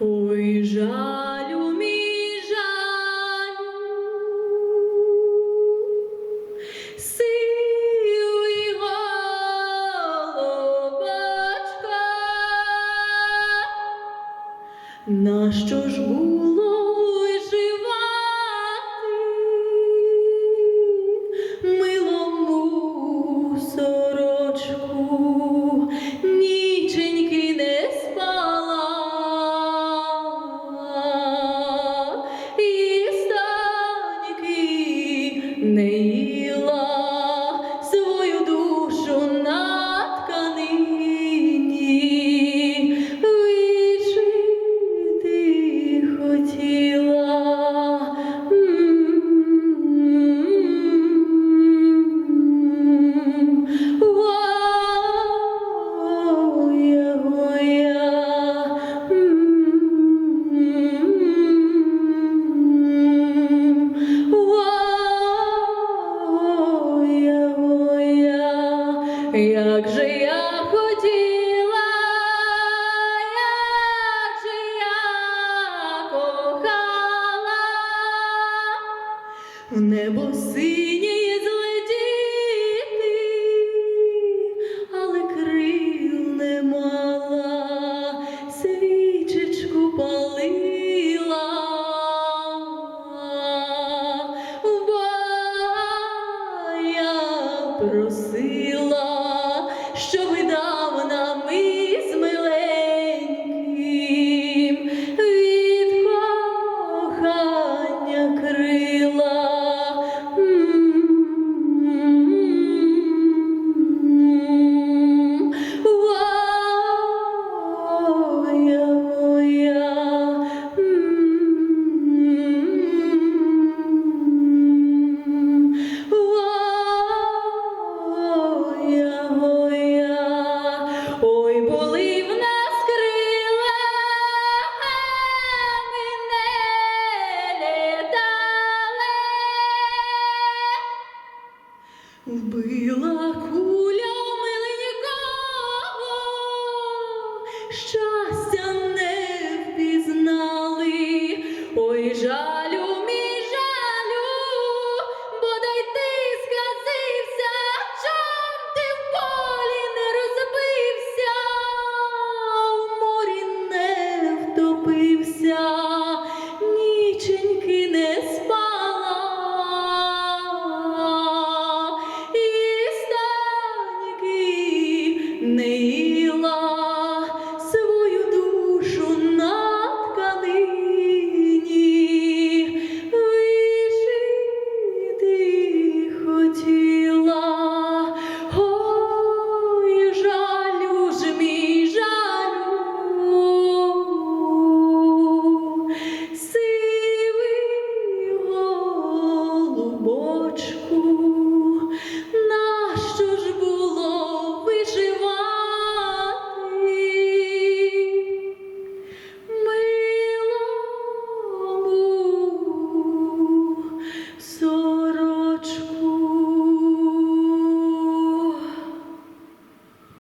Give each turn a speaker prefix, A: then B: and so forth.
A: Ой, жалю мій жаль, сивий голубачка, нащо ж було? nei як же я хотіла, як же я кохала в небо синє злетіти, але крил не мала, свічечку палити. Просила Show me the Мій жалю, мій жалю, бодай ти сказився, чом ти в полі не розбився, в морі не втопився.